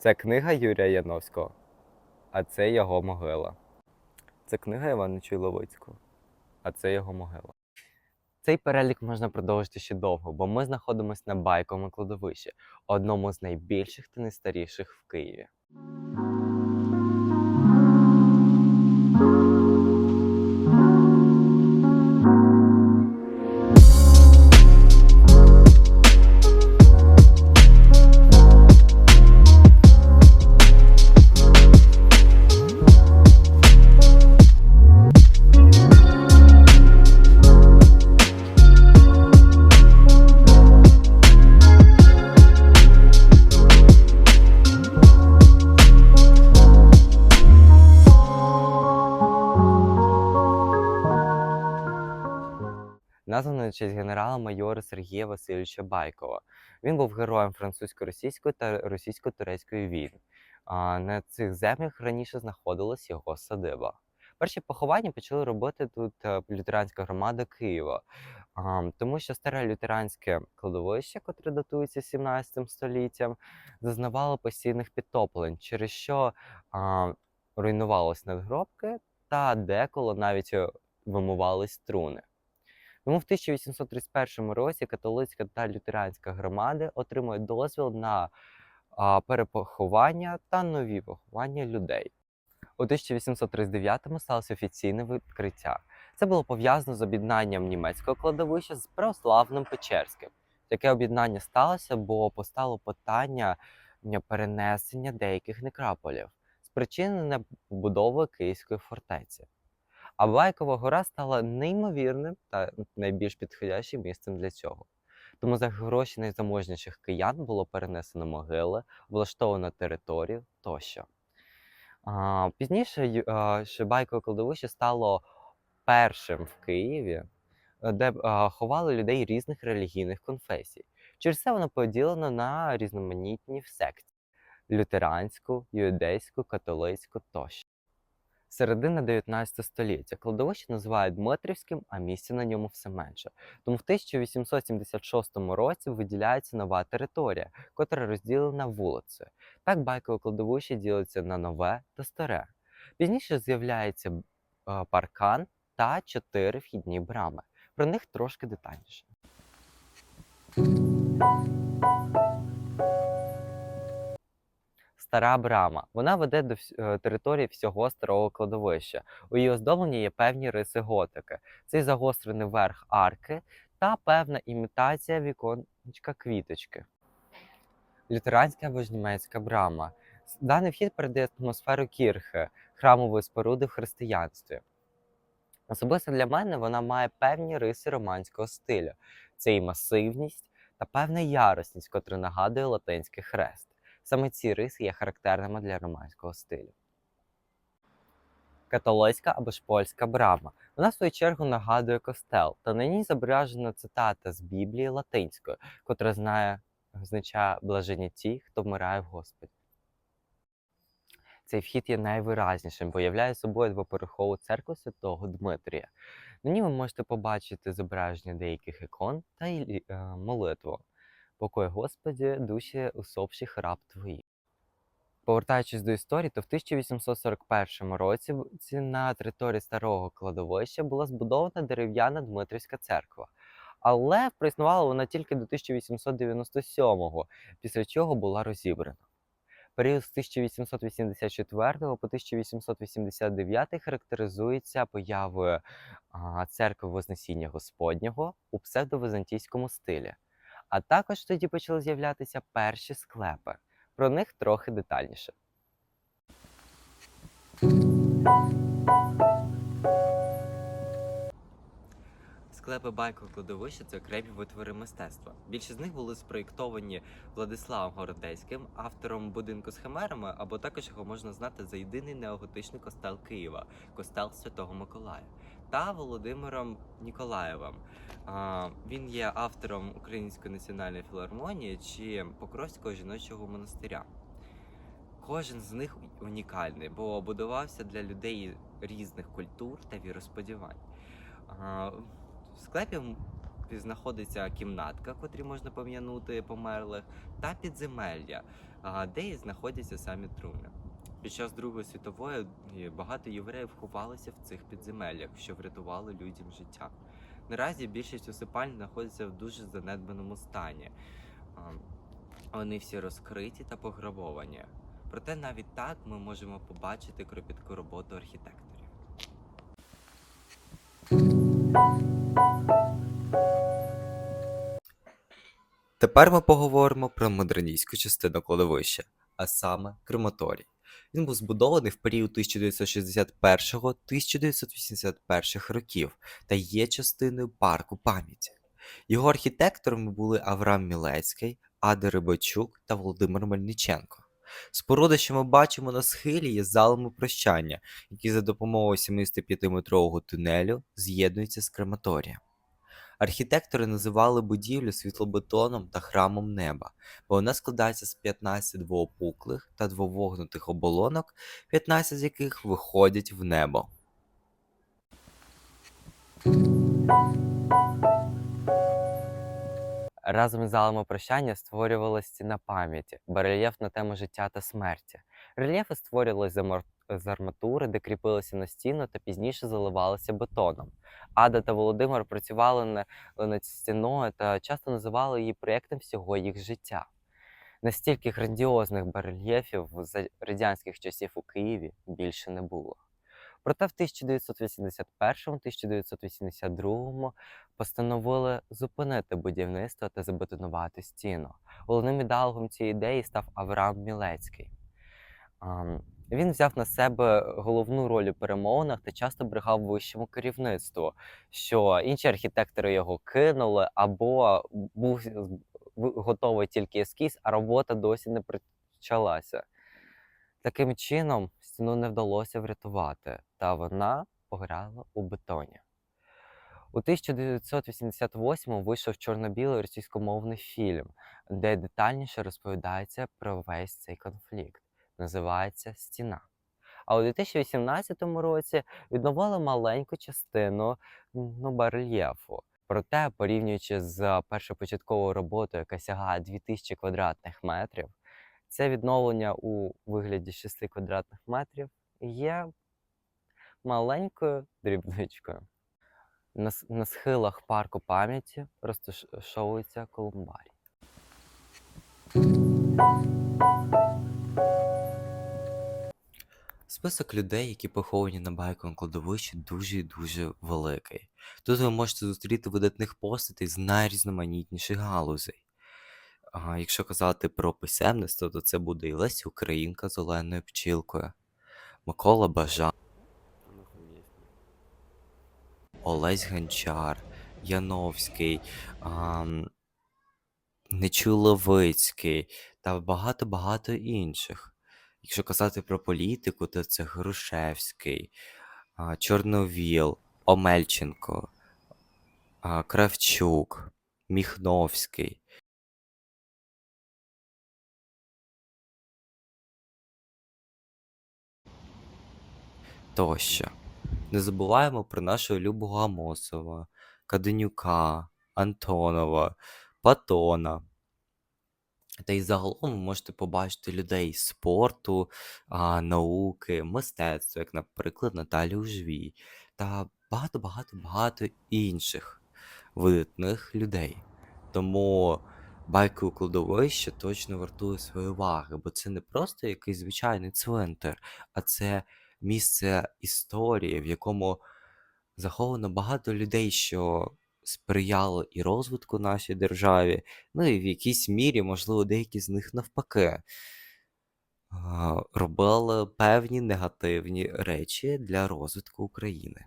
Це книга Юрія Яновського, а це його могила. Це книга Івана Чуйловицького, а це його могила. Цей перелік можна продовжити ще довго, бо ми знаходимося на байковому кладовищі, одному з найбільших та найстаріших в Києві. Названо на честь генерала-майора Сергія Васильовича Байкова. Він був героєм французько-російської та російсько-турецької війн. А на цих землях раніше знаходилась його садиба. Перші поховання почали робити тут е, лютеранська громада Києва, тому що старе лютеранське кладовище, котре датується 17 століттям, зазнавало постійних підтоплень, через що а, руйнувалось надгробки та деколи навіть е, вимивались струни. Тому в 1831 році католицька та лютеранська громади отримують дозвіл на а, перепоховання та нові поховання людей. У 1839-му сталося офіційне відкриття. Це було пов'язано з об'єднанням німецького кладовища з православним Печерським. Таке об'єднання сталося, бо постало питання перенесення деяких некрополів, спричинене побудовою Київської фортеці. А Байкова гора стала неймовірним та найбільш підходящим місцем для цього. Тому за гроші найзаможніших киян було перенесено могили, влаштовано територію тощо. А, пізніше Байкове кладовище стало першим в Києві, де а, ховали людей різних релігійних конфесій. Через це воно поділено на різноманітні секції: лютеранську, юдейську, католицьку тощо. Середина 19 століття. Кладовище називають Дмитрівським, а місця на ньому все менше. Тому в 1876 році виділяється нова територія, котра розділена вулицею. Так байкове кладовище ділиться на нове та старе. Пізніше з'являється паркан та чотири вхідні брами. Про них трошки детальніше. Стара брама. Вона веде до е, території всього старого кладовища. У її оздобленні є певні риси готики. Цей загострений верх арки та певна імітація віконечка квіточки. Лютеранська або ж німецька брама. Даний вхід передає атмосферу кірхи, храмової споруди в християнстві. Особисто для мене вона має певні риси романського стилю. Це і масивність та певна яростність, котра нагадує латинський хрест. Саме ці риси є характерними для романського стилю. Католицька або ж польська брама. Вона в свою чергу нагадує костел, та на ній зображена цитата з Біблії латинською, котра знає, означає блажені ті, хто вмирає в Господі. Цей вхід є найвиразнішим, бо являє собою двоповерхову церкву святого Дмитрія. На ній ви можете побачити зображення деяких ікон та е, молитву. Покой Господі, душі усопших раб твоїх. Повертаючись до історії, то в 1841 році ці- на території старого кладовища була збудована дерев'яна Дмитрівська церква. Але проіснувала вона тільки до 1897-го, після чого була розібрана. Період з 1884 по 1889 характеризується появою церкви Вознесіння Господнього у псевдовизантійському стилі. А також тоді почали з'являтися перші склепи. Про них трохи детальніше. Склепи байкового кладовища це окремі витвори мистецтва. Більшість з них були спроєктовані Владиславом Городецьким, автором будинку з химерами, або також його можна знати за єдиний неоготичний костел Києва костел Святого Миколая, та Володимиром Ніколаєвим. Він є автором Української національної філармонії чи Покровського жіночого монастиря. Кожен з них унікальний, бо будувався для людей різних культур та віросподівань. В склепі знаходиться кімнатка, в котрій можна пом'янути померлих, та підземелля, де і знаходяться самі труни. Під час Другої світової е, багато євреїв ховалися в цих підземеллях, що врятували людям життя. Наразі більшість усипальń знаходиться в дуже занедбаному стані. Вони всі розкриті та пограбовані. Проте навіть так ми можемо побачити кропітку роботу архітекторів. Тепер ми поговоримо про модерністську частину кладовища, а саме крематорій. Він був збудований в період 1961-1981 років та є частиною парку пам'яті. Його архітекторами були Авраам Мілецький, Ада Рибачук та Володимир Мельниченко. Споруда, що ми бачимо на схилі, є залами прощання, які за допомогою 75-метрового тунелю з'єднуються з крематорієм. Архітектори називали будівлю світлобетоном та храмом неба, бо вона складається з 15 двоопуклих та двовогнутих оболонок, 15 з яких виходять в небо. Разом із залами прощання створювалася стіна пам'яті, барельєф на тему життя та смерті. Рельєфи створювалися з амор- з арматури, де кріпилися на стіну та пізніше заливалися бетоном. Ада та Володимир працювали над стіною та часто називали її проєктом всього їх життя. Настільки грандіозних барельєфів за радянських часів у Києві більше не було. Проте в 1981-1982 постановили зупинити будівництво та забетонувати стіну. Головним ідеологом цієї ідеї став Авраам Мілецький. Він взяв на себе головну роль у перемовинах та часто брехав вищому керівництву, що інші архітектори його кинули, або був готовий тільки ескіз, а робота досі не почалася. Таким чином, стіну не вдалося врятувати, та вона пограла у бетоні. У 1988-му вийшов чорно-білий російськомовний фільм, де детальніше розповідається про весь цей конфлікт. Називається Стіна. А у 2018 році відновили маленьку частину ну, барельєфу. Проте, порівнюючи з першопочатковою роботою, яка сягає 2000 квадратних метрів, це відновлення у вигляді 6 квадратних метрів є маленькою дрібничкою. На, на схилах парку пам'яті розташовується колумбарій. Список людей, які поховані на байковому кладовищі, дуже і дуже великий. Тут ви можете зустріти видатних постатей з найрізноманітніших галузей. А якщо казати про писемництво, то це буде і Леся Українка з Оленою Пчілкою, Микола Бажан, Олесь Гончар, Яновський, ам, Нечуй Левицький та багато-багато інших. Якщо казати про політику, то це Грушевський, Чорновіл, Омельченко, Кравчук, Міхновський. Тощо. Не забуваємо про нашого любого Амосова, Каденюка, Антонова, Патона. Та й загалом ви можете побачити людей спорту, а, науки, мистецтва, як, наприклад, Наталію Жвій, та багато-багато-багато інших видатних людей. Тому байкове кладовище точно вартує своєї уваги, бо це не просто якийсь звичайний цвинтар, а це місце історії, в якому заховано багато людей, що сприяло і розвитку нашій державі, ну і в якійсь мірі, можливо, деякі з них навпаки робили певні негативні речі для розвитку України.